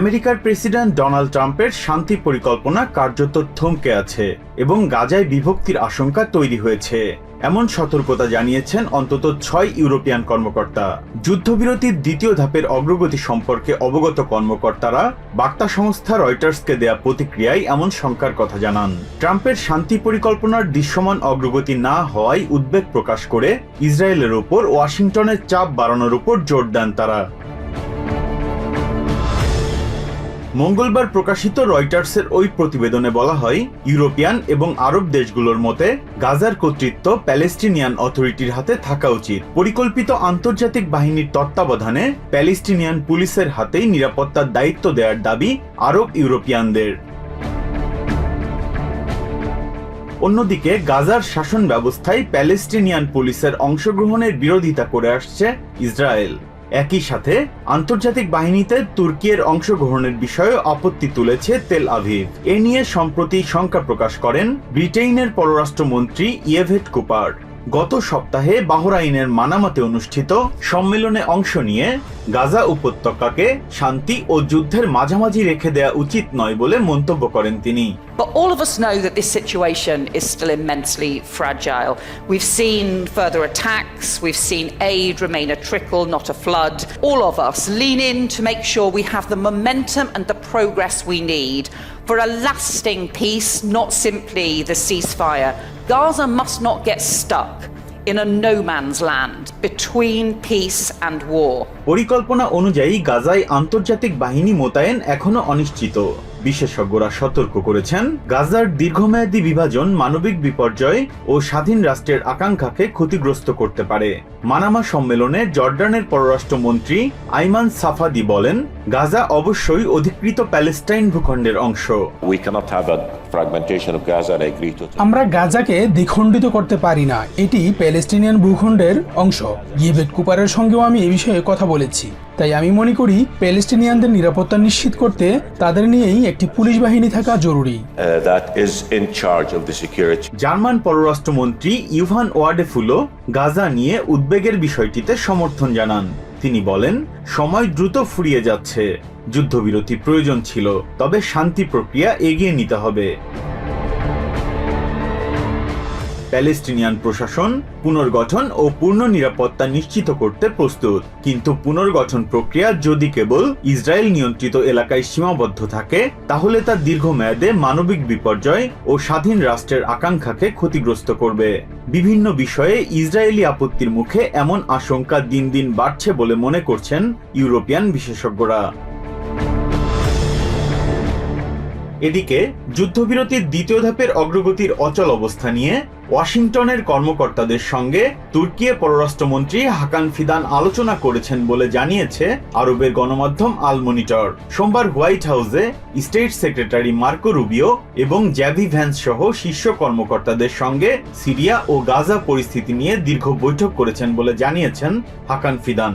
আমেরিকার president Donald ট্রাম্পের শান্তি পরিকল্পনা কার্যত থমকে আছে এবং গাজায় বিভক্তির আশঙ্কা তৈরি হয়েছে। এমন সতর্কতা জানিয়েছেন অন্তত ছয় ইউরোপিয়ান কর্মকর্তা। যুদ্ধবিরতির দ্বিতীয় ধাপের অগ্রগতি সম্পর্কে অবগত কর্মকর্তারা বার্তা সংস্থা রয়টার্সকে দেয়া প্রতিক্রিয়ায় এমন শঙ্কার কথা জানান। ট্রাম্পের শান্তি পরিকল্পনার দৃশ্যমান অগ্রগতি না হওয়ায় উদ্বেগ প্রকাশ করে ইসরায়েলের ওপর ওয়াশিংটনের চাপ বাড়ানোর উপর জোর দেন তারা। মঙ্গলবার প্রকাশিত রয়টার্সের ওই প্রতিবেদনে বলা হয়, ইউরোপিয়ান এবং আরব দেশগুলোর মতে গাজার কর্তৃত্ব প্যালেস্টিনিয়ান অথরিটির হাতে থাকা উচিত। পরিকল্পিত আন্তর্জাতিক বাহিনীর তত্ত্বাবধানে প্যালেস্টিনিয়ান পুলিশের হাতেই নিরাপত্তার দায়িত্ব দেওয়ার দাবি আরব ইউরোপিয়ানদের। অন্যদিকে গাজার শাসন ব্যবস্থায় প্যালেস্টিনিয়ান পুলিশের অংশগ্রহণের বিরোধিতা করে আসছে ইসরায়েল। একই সাথে আন্তর্জাতিক বাহিনীতে তুর্কিয়ের অংশগ্রহণের বিষয়ে আপত্তি তুলেছে তেল আভিভ। এ নিয়ে সম্প্রতি শঙ্কা প্রকাশ করেন ব্রিটেইনের পররাষ্ট্রমন্ত্রী ইয়েভেট কুপার। গত সপ্তাহে বাহরাইনের মানামাতে অনুষ্ঠিত সম্মেলনে অংশ নিয়ে গাজা উপত্যকাকে শান্তি ও যুদ্ধের মাঝামাঝি রেখে দেয়া উচিত নয় বলে মন্তব্য করেন তিনি। But all of us know that this situation is still immensely fragile. We've seen further attacks, we've seen aid remain a trickle, not a flood. All of us lean in to make sure we have the momentum and the progress we need for a lasting peace, not simply the ceasefire. Gaza must not get stuck in a no man's land between peace and war. পরিকল্পনা অনুযায়ী গাজায় আন্তর্জাতিক বাহিনী মোতায়েন এখনো অনিশ্চিত বিশেষজ্ঞরা সতর্ক করেছেন গাজার দীর্ঘমেয়াদী বিভাজন মানবিক বিপর্যয় ও স্বাধীন রাষ্ট্রের আকাঙ্ক্ষাকে ক্ষতিগ্রস্ত করতে পারে। মানামা সম্মেলনে জর্ডানের পররাষ্ট্রমন্ত্রী আইমান সাফাদি বলেন গাজা অবশ্যই অধিকৃত প্যালেস্টাইন ভূখণ্ডের অংশ. আমরা গাজাকে দ্বিখণ্ডিত করতে পারি না। এটি প্যালেস্টিনিয়ান ভূখণ্ডের অংশ। গিভেট কুপারের সঙ্গেও আমি এ বিষয়ে কথা বলেছি। তাই আমি মনে করি প্যালেস্টিনিয়ানদের নিরাপত্তা নিশ্চিত করতে তাদের নিয়েই একটি পুলিশ বাহিনী থাকা জরুরি। Uh, জার্মান পররাষ্ট্রমন্ত্রী ইউভান ওয়ার্ডেফুলো গাজা নিয়ে উদ্বেগের বিষয়টিতে সমর্থন জানান। তিনি বলেন সময় দ্রুত ফুরিয়ে যাচ্ছে। যুদ্ধবিরতি প্রয়োজন ছিল তবে শান্তি প্রক্রিয়া এগিয়ে নিতে হবে। প্যালেস্টিনিয়ান প্রশাসন পুনর্গঠন ও পূর্ণ নিরাপত্তা নিশ্চিত করতে প্রস্তুত। কিন্তু পুনর্গঠন প্রক্রিয়া যদি কেবল ইসরায়েল নিয়ন্ত্রিত এলাকায় সীমাবদ্ধ থাকে, তাহলে তা দীর্ঘমেয়াদে মানবিক বিপর্যয় ও স্বাধীন রাষ্ট্রের আকাঙ্ক্ষাকে ক্ষতিগ্রস্ত করবে। বিভিন্ন বিষয়ে ইসরায়েলি আপত্তির মুখে এমন আশঙ্কা দিন দিন বাড়ছে বলে মনে করছেন ইউরোপিয়ান বিশেষজ্ঞরা। এদিকে যুদ্ধবিরতির দ্বিতীয় ধাপের অগ্রগতির অচল অবস্থা নিয়ে ওয়াশিংটনের কর্মকর্তাদের সঙ্গে তুর্কির পররাষ্ট্রমন্ত্রী হাকান ফিদান আলোচনা করেছেন বলে জানিয়েছে আরবের গণমাধ্যম আল মনিটর সোমবার হোয়াইট হাউসে স্টেট সেক্রেটারি মার্কো রুবিও এবং জ্যাভি ভ্যান্স সহ শীর্ষ কর্মকর্তাদের সঙ্গে সিরিয়া ও গাজা পরিস্থিতি নিয়ে দীর্ঘ বৈঠক করেছেন বলে জানিয়েছেন Hakan Fidan.